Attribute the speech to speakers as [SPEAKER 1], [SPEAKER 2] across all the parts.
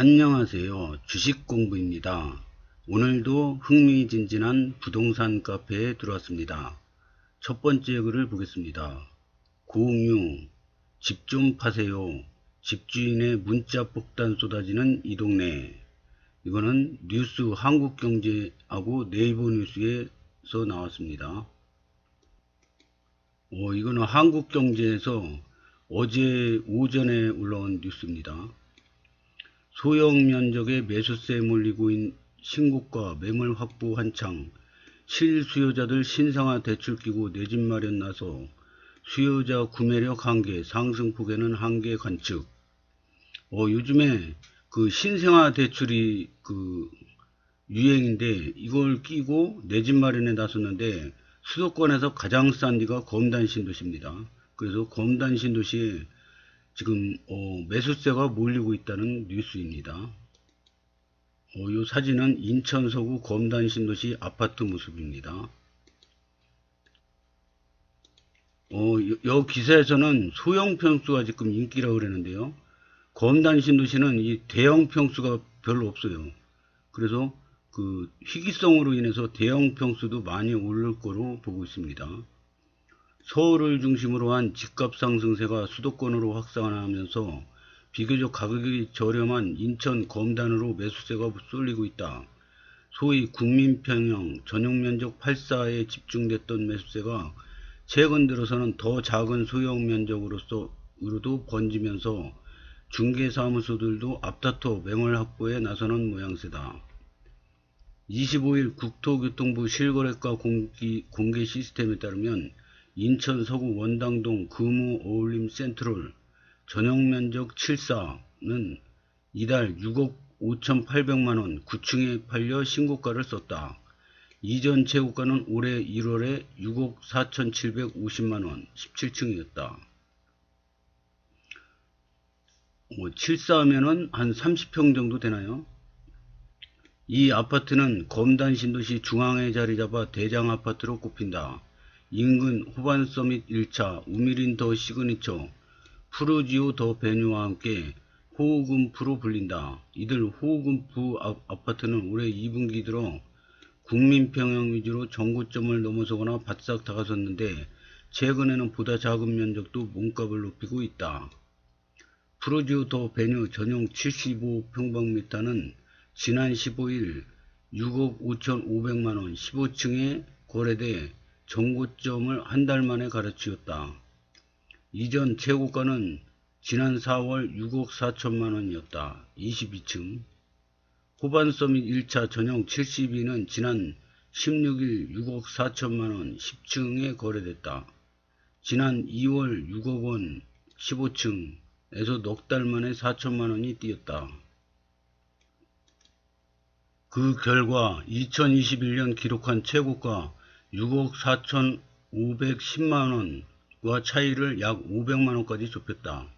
[SPEAKER 1] 안녕하세요. 주식 공부입니다. 오늘도 흥미진진한 부동산 카페에 들어왔습니다. 첫 번째 글을 보겠습니다. 고웅유, 집 좀 파세요. 집주인의 문자 폭탄 쏟아지는 이 동네. 이거는 뉴스 한국경제하고 네이버 뉴스에서 나왔습니다. 어, 이거는 한국경제에서 어제 오전에 올라온 뉴스입니다. 소형 면적의 매수세에 몰리고 있는 신고가 매물 확보 한창 실수요자들 신상화 대출 끼고 내 집 마련 나서 수요자 구매력 한계 상승폭에는 한계 관측 어 요즘에 그 신생아 대출이 그 유행인데 이걸 끼고 내 집 마련에 나섰는데 수도권에서 가장 싼 데가 검단 신도시입니다. 그래서 검단 신도시에 지금 어, 매수세가 몰리고 있다는 뉴스입니다. 어, 이 사진은 인천 서구 검단 신도시 아파트 모습입니다. 어, 여, 여 기사에서는 소형 평수가 지금 인기라고 그러는데요. 검단 신도시는 이 대형 평수가 별로 없어요. 그래서 그 희귀성으로 인해서 대형 평수도 많이 오를 거로 보고 있습니다. 서울을 중심으로 한 집값 상승세가 수도권으로 확산하면서 비교적 가격이 저렴한 인천 검단으로 매수세가 쏠리고 있다. 소위 국민평형 전용면적 8사에 집중됐던 매수세가 최근 들어서는 더 작은 소형 면적으로도 번지면서 중개사무소들도 앞다퉈 매물 확보에 나서는 모양새다. 25일 국토교통부 실거래가 공기, 공개 시스템에 따르면 인천 서구 원당동 금호 어울림 센트럴 전용면적 7사는 이달 6억 5,800만원 9층에 팔려 신고가를 썼다. 이전 최고가는 올해 1월에 6억 4,750만원 17층이었다. 뭐 7사면은 한 30평 정도 되나요? 이 아파트는 검단 신도시 중앙에 자리 잡아 대장 아파트로 꼽힌다. 인근 호반 서밋 1차, 우미린 더 시그니처, 푸르지오 더 베뉴와 함께 호흡음프로 불린다. 이들 호흡음프 아파트는 올해 2분기 들어 국민평형 위주로 정고점을 넘어서거나 바싹 다가섰는데 최근에는 보다 작은 면적도 몸값을 높이고 있다. 푸르지오 더 베뉴 전용 75평방미터는 지난 15일 6억 5,500만원 15층에 거래돼 정고점을 한 달 만에 갈아치웠다. 이전 최고가는 지난 4월 6억 4천만 원이었다. 22층. 호반 서밋 1차 전용 72는 지난 16일 6억 4천만 원 10층에 거래됐다. 지난 2월 6억 원 15층에서 넉 달 만에 4천만 원이 뛰었다. 그 결과 2021년 기록한 최고가 6억 4,510만원과 차이를 약 500만원까지 좁혔다.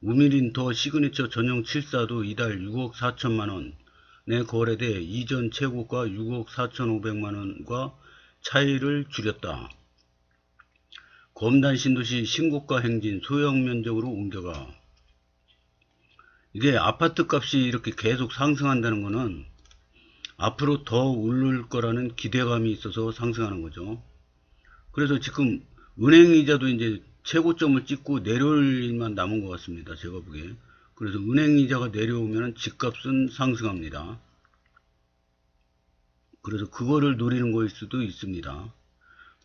[SPEAKER 1] 우미린 더 시그니처 전용 7사도 이달 6억 4천만원에 거래돼 이전 최고가 6억 4,500만원과 차이를 줄였다. 검단 신도시 신고가 행진 소형 면적으로 옮겨가. 이게 아파트 값이 이렇게 계속 상승한다는 것은 앞으로 더 오를 거라는 기대감이 있어서 상승하는 거죠. 그래서 지금 은행 이자도 이제 최고점을 찍고 내려올 일만 남은 것 같습니다. 제가 보기에. 그래서 은행 이자가 내려오면 집값은 상승합니다. 그래서 그거를 노리는 거일 수도 있습니다.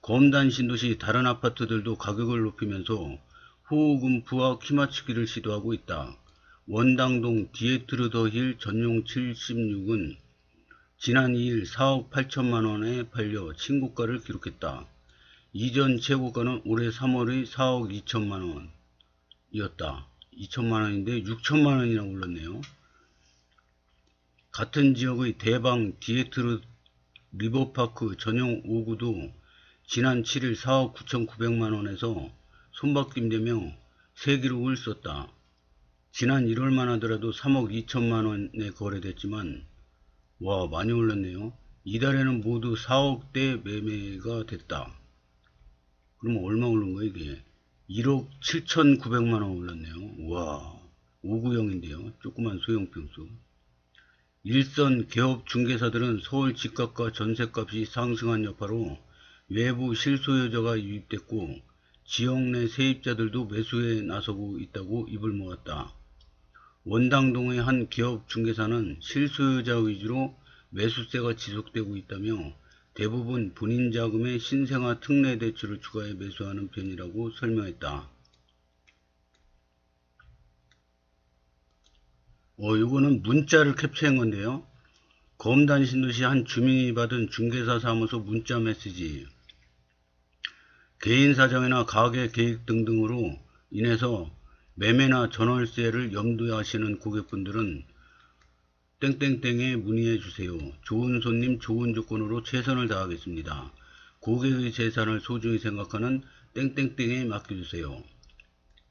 [SPEAKER 1] 검단 신도시 다른 아파트들도 가격을 높이면서 호흡음프와 키맞추기를 시도하고 있다. 원당동 디에트르 더힐 전용 76은 지난 2일 4억 8천만 원에 팔려 신고가를 기록했다. 이전 최고가는 올해 3월의 4억 2천만 원이었다. 2천만 원인데 6천만 원이나 올랐네요. 같은 지역의 대방 디에트르 리버파크 전용 5구도 지난 7일 4억 9천9백만 원에서 손바뀜되며 새 기록을 썼다. 지난 1월만 하더라도 3억 2천만 원에 거래됐지만 와 많이 올랐네요. 이달에는 모두 4억대 매매가 됐다. 그러면 얼마 오른 거야 이게? 1억 7,900만원 올랐네요. 와 5구형인데요. 조그만 소형 평수. 일선 개업 중개사들은 서울 집값과 전세값이 상승한 여파로 외부 실소유자가 유입됐고 지역 내 세입자들도 매수에 나서고 있다고 입을 모았다. 원당동의 한 기업 중개사는 실소유자 위주로 매수세가 지속되고 있다며 대부분 본인 자금의 신생아 특례 대출을 추가해 매수하는 편이라고 설명했다. 어, 요거는 문자를 캡처한 건데요. 검단 신도시 한 주민이 받은 중개사 사무소 문자 메시지. 개인 사정이나 가계 계획 등등으로 인해서 매매나 전월세를 염두에 하시는 고객분들은 땡땡땡에 문의해 주세요. 좋은 손님 좋은 조건으로 최선을 다하겠습니다. 고객의 재산을 소중히 생각하는 땡땡땡에 맡겨주세요.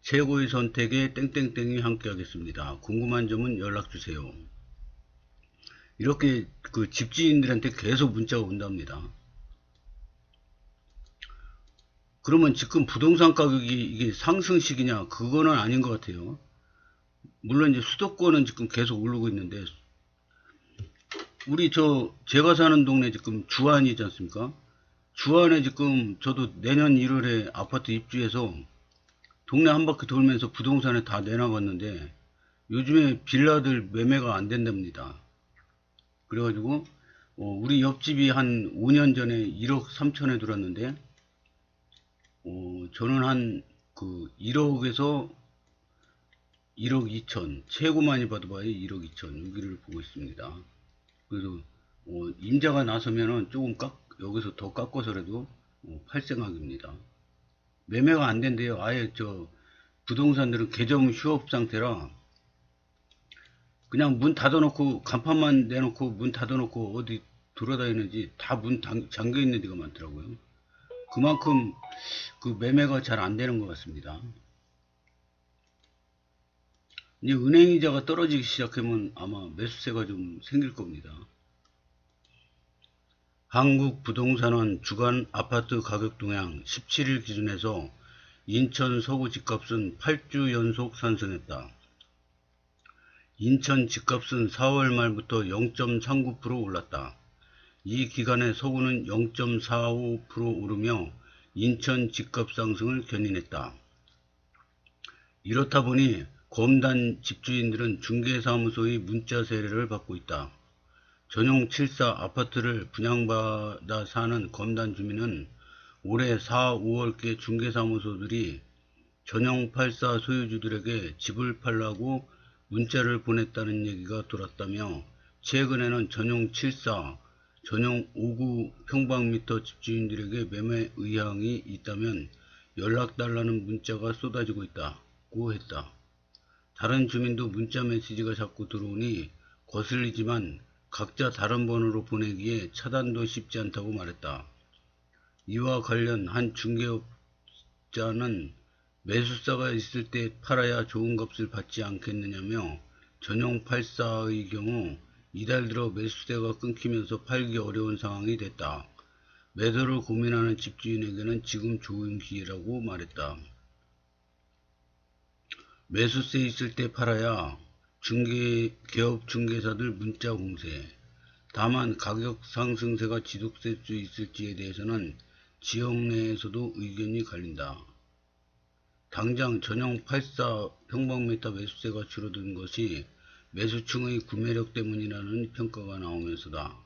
[SPEAKER 1] 최고의 선택에 땡땡땡이 함께하겠습니다. 궁금한 점은 연락 주세요. 이렇게 그 집주인들한테 계속 문자가 온답니다. 그러면 지금 부동산 가격이 이게 상승식이냐? 그거는 아닌 것 같아요. 물론 이제 수도권은 지금 계속 오르고 있는데 우리 저 제가 사는 동네 지금 주안이지 않습니까? 주안에 지금 저도 내년 1월에 아파트 입주해서 동네 한 바퀴 돌면서 부동산에 다 내놔봤는데 요즘에 빌라들 매매가 안 된답니다. 그래가지고 어, 우리 옆집이 한 5년 전에 1억 3천에 들었는데 어, 저는 한 그 1억에서 1억 2천 최고 많이 받아봐야 1억 2천 여기를 보고 있습니다. 그래서 어, 임자가 나서면은 조금 깎 여기서 더 깎아서라도 어, 팔 생각입니다. 매매가 안 된대요. 아예 저 부동산들은 계정 휴업 상태라 그냥 문 닫아놓고 간판만 내놓고 문 닫아놓고 어디 돌아다니는지 다 문 잠겨 있는 데가 많더라고요. 그만큼 그 매매가 잘 안 되는 것 같습니다. 이제 은행이자가 떨어지기 시작하면 아마 매수세가 좀 생길 겁니다. 한국부동산원 주간 아파트 가격 동향 17일 기준에서 인천 서구 집값은 8주 연속 상승했다. 인천 집값은 4월 말부터 0.39% 올랐다. 이 기간에 서구는 0.45% 오르며 인천 집값 상승을 견인했다. 이렇다 보니 검단 집주인들은 중개사무소의 문자 세례를 받고 있다. 전용 74 아파트를 분양받아 사는 검단 주민은 올해 4, 5월께 중개사무소들이 전용 84 소유주들에게 집을 팔라고 문자를 보냈다는 얘기가 돌았다며 최근에는 전용 74, 전용 59 평방미터 집주인들에게 매매 의향이 있다면 연락달라는 문자가 쏟아지고 있다고 했다. 다른 주민도 문자 메시지가 자꾸 들어오니 거슬리지만 각자 다른 번호로 보내기에 차단도 쉽지 않다고 말했다. 이와 관련 한 중개업자는 매수사가 있을 때 팔아야 좋은 값을 받지 않겠느냐며 전용 84의 경우 이달 들어 매수세가 끊기면서 팔기 어려운 상황이 됐다. 매도를 고민하는 집주인에게는 지금 좋은 기회라고 말했다. 매수세 있을 때 팔아야 중개, 개업 중개사들 문자 공세. 다만 가격 상승세가 지속될 수 있을지에 대해서는 지역 내에서도 의견이 갈린다. 당장 전용 84 평방미터 매수세가 줄어든 것이 매수층의 구매력 때문이라는 평가가 나오면서다.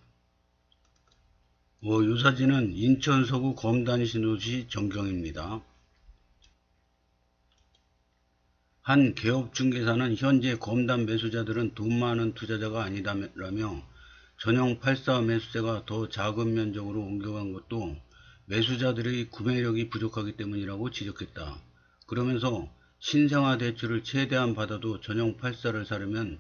[SPEAKER 1] 어, 요 사진은 인천 서구 검단 신도시 전경입니다. 한 개업 중개사는 현재 검단 매수자들은 돈 많은 투자자가 아니라며 전용 84 매수세가 더 작은 면적으로 옮겨간 것도 매수자들의 구매력이 부족하기 때문이라고 지적했다. 그러면서 신생아 대출을 최대한 받아도 전용 84를 사려면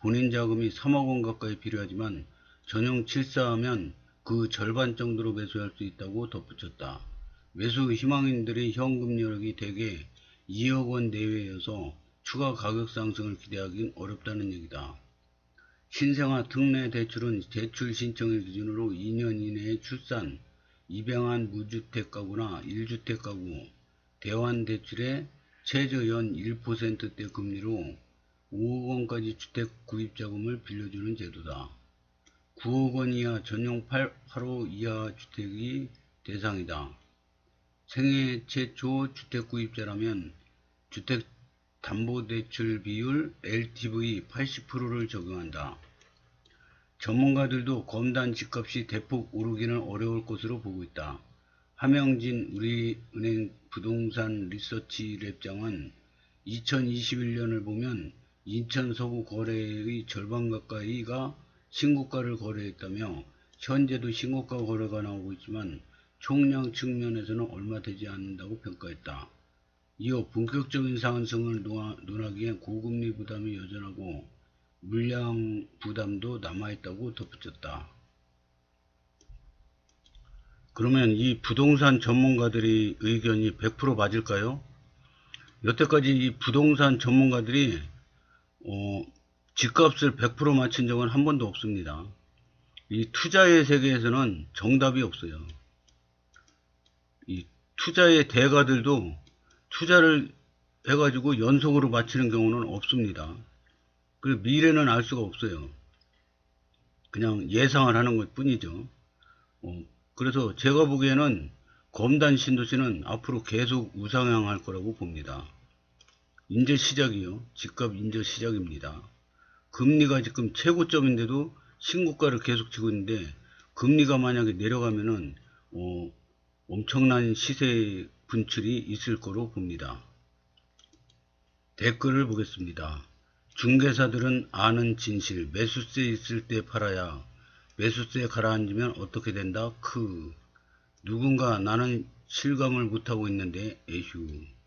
[SPEAKER 1] 본인 자금이 3억 원 가까이 필요하지만 전용 74하면 그 절반 정도로 매수할 수 있다고 덧붙였다. 매수 희망인들의 현금 여력이 대개 2억 원 내외여서 추가 가격 상승을 기대하긴 어렵다는 얘기다. 신생아 특례 대출은 대출 신청일 기준으로 2년 이내에 출산, 입양한 무주택 가구나 1주택 가구, 대환 대출의 최저 연 1%대 금리로 5억 원까지 주택 구입 자금을 빌려주는 제도다. 9억 원 이하 전용 8, 8호 이하 주택이 대상이다. 생애 최초 주택 구입자라면 주택 담보대출 비율 LTV 80%를 적용한다. 전문가들도 검단 집값이 대폭 오르기는 어려울 것으로 보고 있다. 함영진 우리은행 부동산 리서치 랩장은 2021년을 보면 인천 서구 거래의 절반 가까이가 신고가를 거래했다며 현재도 신고가 거래가 나오고 있지만 총량 측면에서는 얼마 되지 않는다고 평가했다. 이어 본격적인 상승을 논하- 논하기엔 고금리 부담이 여전하고 물량 부담도 남아있다고 덧붙였다. 그러면 이 부동산 전문가들의 의견이 100% 맞을까요? 여태까지 이 부동산 전문가들이 어, 집값을 100% 맞춘 적은 한 번도 없습니다. 이 투자의 세계에서는 정답이 없어요. 이 투자의 대가들도 투자를 해가지고 연속으로 맞히는 경우는 없습니다. 그리고 미래는 알 수가 없어요. 그냥 예상을 하는 것 뿐이죠. 어, 그래서 제가 보기에는 검단 신도시는 앞으로 계속 우상향할 거라고 봅니다. 인제 시작이요. 집값 인제 시작입니다. 금리가 지금 최고점인데도 신고가를 계속 치고 있는데 금리가 만약에 내려가면은 어, 엄청난 시세 분출이 있을 거로 봅니다. 댓글을 보겠습니다. 중개사들은 아는 진실, 매수세 있을 때 팔아야 매수세 가라앉으면 어떻게 된다? 크. 누군가 나는 실감을 못하고 있는데 에휴.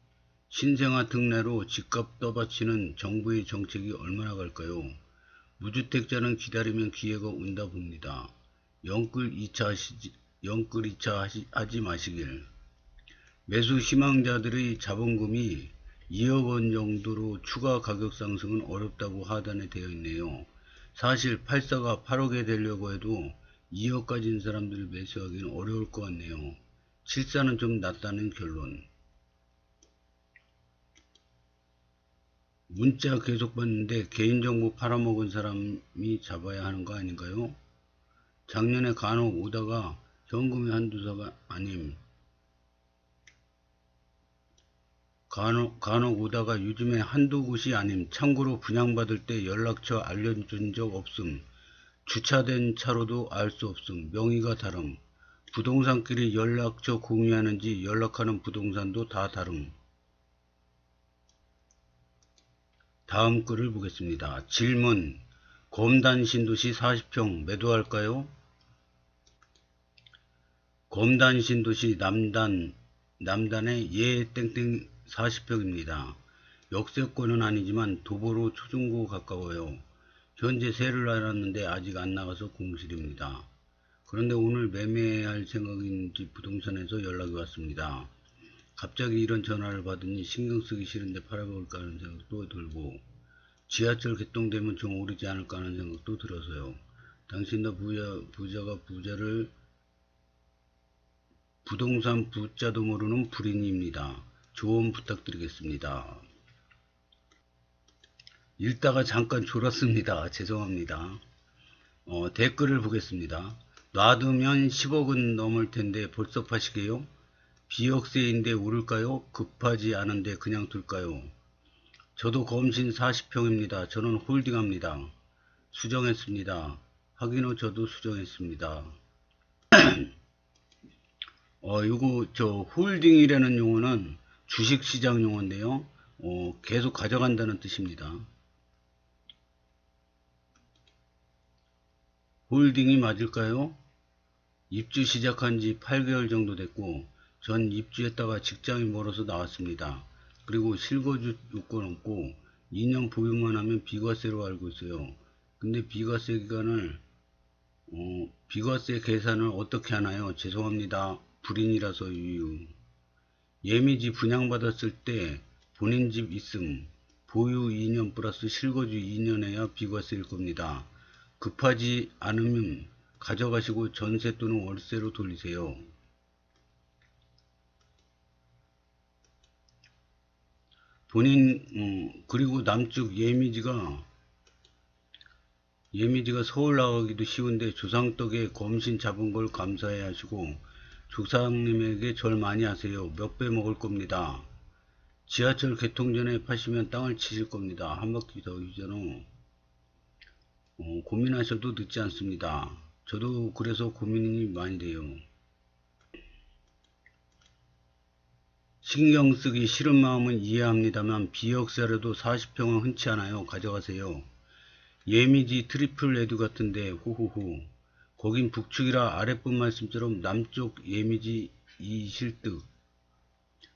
[SPEAKER 1] 신생아 특례로 집값 떠받치는 정부의 정책이 얼마나 갈까요? 무주택자는 기다리면 기회가 온다 봅니다. 영끌 2차 하시지, 영끌 2차 하시, 하지 마시길. 매수 희망자들의 자본금이 2억 원 정도로 추가 가격 상승은 어렵다고 하단에 되어 있네요. 사실 84가 8억에 되려고 해도 2억 가진 사람들을 매수하기는 어려울 것 같네요. 74는 좀 낮다는 결론. 문자 계속 받는데 개인정보 팔아먹은 사람이 잡아야 하는 거 아닌가요? 작년에 간혹 오다가 현금이 한두 사가 아님. 간혹, 간혹 오다가 요즘에 한두 곳이 아님. 참고로 분양받을 때 연락처 알려준 적 없음. 주차된 차로도 알 수 없음. 명의가 다름. 부동산끼리 연락처 공유하는지 연락하는 부동산도 다 다름. 다음 글을 보겠습니다. 질문. 검단 신도시 40평 매도할까요? 검단 신도시 남단, 남단의 예 땡땡 40평입니다. 역세권은 아니지만 도보로 초중고 가까워요. 현재 세를 알았는데 아직 안 나가서 공실입니다. 그런데 오늘 매매할 생각인지 부동산에서 연락이 왔습니다. 갑자기 이런 전화를 받으니 신경 쓰기 싫은데 팔아볼까 하는 생각도 들고 지하철 개통되면 좀 오르지 않을까 하는 생각도 들어서요. 당신도 부자, 부자가 부자를 부동산 부자도 모르는 불인입니다. 조언 부탁드리겠습니다. 읽다가 잠깐 졸았습니다. 죄송합니다. 어, 댓글을 보겠습니다. 놔두면 10억은 넘을 텐데 벌써 파시게요? 비역세인데 오를까요? 급하지 않은데 그냥 둘까요? 저도 검신 40평입니다. 저는 홀딩합니다. 수정했습니다. 확인 후 저도 수정했습니다. 어, 요거, 저, 홀딩이라는 용어는 주식시장 용어인데요. 어, 계속 가져간다는 뜻입니다. 홀딩이 맞을까요? 입주 시작한 지 8개월 정도 됐고, 전 입주했다가 직장이 멀어서 나왔습니다. 그리고 실거주 요건 없고, 2년 보유만 하면 비과세로 알고 있어요. 근데 비과세 기간을, 어, 비과세 계산을 어떻게 하나요? 죄송합니다. 불인이라서 유유. 예미지 분양받았을 때 본인 집 있음, 보유 2년 플러스 실거주 2년 해야 비과세일 겁니다. 급하지 않으면 가져가시고 전세 또는 월세로 돌리세요. 본인 음, 그리고 남쪽 예미지가 예미지가 서울 나가기도 쉬운데 조상덕에 검신 잡은 걸 감사해 하시고 조상님에게 절 많이 하세요. 몇 배 먹을 겁니다. 지하철 개통 전에 파시면 땅을 치실 겁니다. 한 바퀴 더 유전호 어, 고민하셔도 늦지 않습니다. 저도 그래서 고민이 많이 돼요. 신경 쓰기 싫은 마음은 이해합니다만 비역세라도 40평은 흔치 않아요. 가져가세요. 예미지 트리플 레드 같은데 호호호 거긴 북측이라 아랫분 말씀처럼 남쪽 예미지 이실득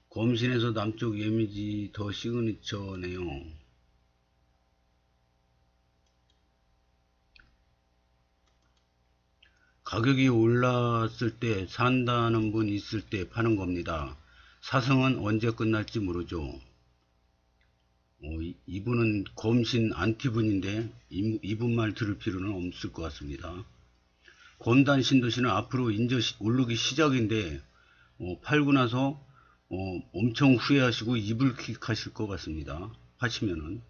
[SPEAKER 1] 검신에서 남쪽 예미지 더 시그니처네요. 가격이 올랐을 때 산다는 분 있을 때 파는 겁니다. 사성은 언제 끝날지 모르죠. 어, 이- 이분은 검신 안티분인데 이- 이분 말 들을 필요는 없을 것 같습니다. 검단 신도시는 앞으로 인저 시- 오르기 시작인데 어, 팔고 나서 어, 엄청 후회하시고 이불킥 하실 것 같습니다. 하시면은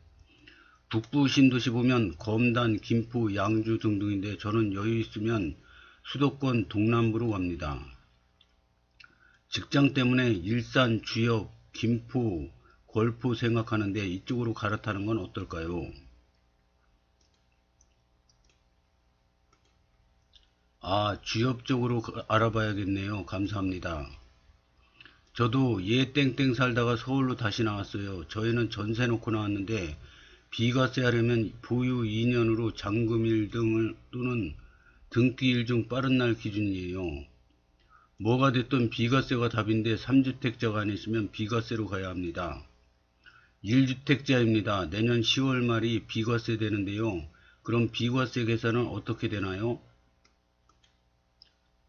[SPEAKER 1] 북부 신도시 보면 검단, 김포, 양주 등등인데 저는 여유 있으면 수도권 동남부로 갑니다. 직장 때문에 일산, 주역, 김포, 걸포 생각하는데 이쪽으로 갈아타는 건 어떨까요? 아, 주엽 쪽으로 가- 알아봐야겠네요. 감사합니다. 저도 예 땡땡 살다가 서울로 다시 나왔어요. 저희는 전세 놓고 나왔는데 비과세 하려면 보유 2년으로 잔금일 등을 또는 등기일 중 빠른 날 기준이에요. 뭐가 됐든 비과세가 답인데 3주택자가 아니시면 비과세로 가야 합니다. 1주택자입니다. 내년 10월 말이 비과세 되는데요. 그럼 비과세 계산은 어떻게 되나요?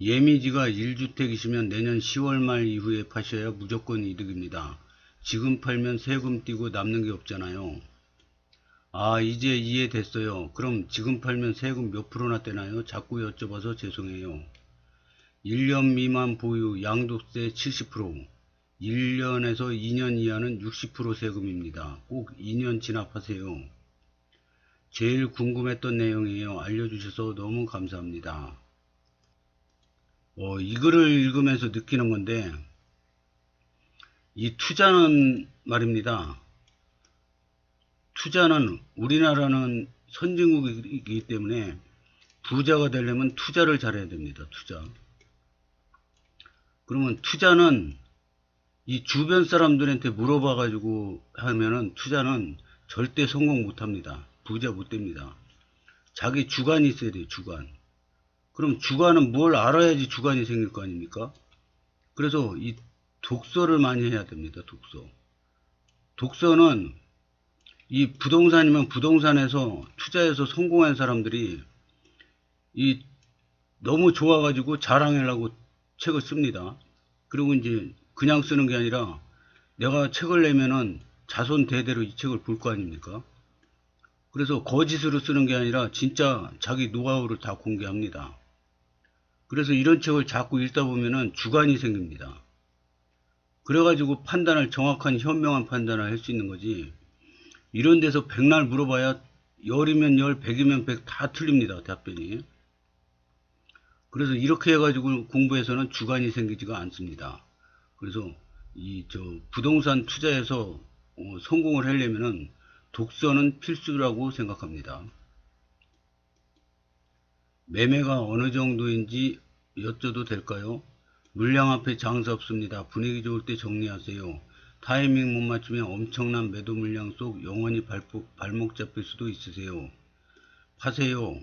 [SPEAKER 1] 예미지가 1주택이시면 내년 10월 말 이후에 파셔야 무조건 이득입니다. 지금 팔면 세금 띄고 남는 게 없잖아요. 아, 이제 이해됐어요. 그럼 지금 팔면 세금 몇 프로나 떼나요? 자꾸 여쭤봐서 죄송해요. 1년 미만 보유 양도세 70%, 1년에서 2년 이하는 60% 세금입니다. 꼭 2년 진압하세요. 제일 궁금했던 내용이에요. 알려주셔서 너무 감사합니다. 어, 이 글을 읽으면서 느끼는 건데, 이 투자는 말입니다. 투자는 우리나라는 선진국이기 때문에 부자가 되려면 투자를 잘해야 됩니다. 투자. 그러면 투자는 이 주변 사람들한테 물어봐 가지고 하면은 투자는 절대 성공 못 합니다. 부자 못 됩니다. 자기 주관이 있어야 돼요, 주관. 그럼 주관은 뭘 알아야지 주관이 생길 거 아닙니까? 그래서 이 독서를 많이 해야 됩니다, 독서. 독서는 이 부동산이면 부동산에서 투자해서 성공한 사람들이 이 너무 좋아가지고 자랑하려고 책을 씁니다. 그리고 이제 그냥 쓰는 게 아니라 내가 책을 내면은 자손 대대로 이 책을 볼 거 아닙니까? 그래서 거짓으로 쓰는 게 아니라 진짜 자기 노하우를 다 공개합니다. 그래서 이런 책을 자꾸 읽다 보면은 주관이 생깁니다. 그래가지고 판단을 정확한 현명한 판단을 할 수 있는 거지. 이런 데서 백날 물어봐야 열이면 열, 백이면 백 다 틀립니다. 답변이. 그래서 이렇게 해가지고 공부해서는 주관이 생기지가 않습니다. 그래서 이 저 부동산 투자에서 어, 성공을 하려면은 독서는 필수라고 생각합니다. 매매가 어느 정도인지 여쭤도 될까요? 물량 앞에 장사 없습니다. 분위기 좋을 때 정리하세요. 타이밍 못 맞추면 엄청난 매도 물량 속 영원히 발목, 발목 잡힐 수도 있으세요. 파세요.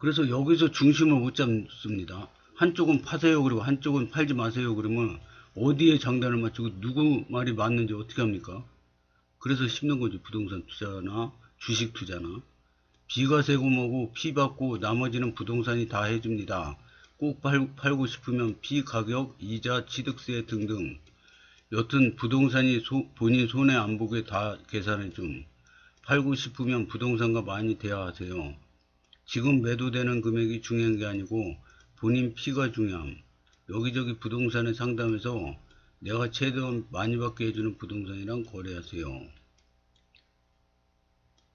[SPEAKER 1] 그래서 여기서 중심을 못 잡습니다. 한쪽은 파세요 그리고 한쪽은 팔지 마세요 그러면 어디에 장단을 맞추고 누구 말이 맞는지 어떻게 합니까? 그래서 심는 거지 부동산 투자나 주식 투자나 비과세고 뭐고 피 받고 나머지는 부동산이 다 해줍니다. 꼭 팔, 팔고 싶으면 피 가격, 이자, 취득세 등등 여튼 부동산이 소- 본인 손해 안 보게 다 계산해 좀 팔고 싶으면 부동산과 많이 대화하세요. 지금 매도되는 금액이 중요한 게 아니고 본인 피가 중요함. 여기저기 부동산에 상담해서 내가 최대한 많이 받게 해주는 부동산이랑 거래하세요.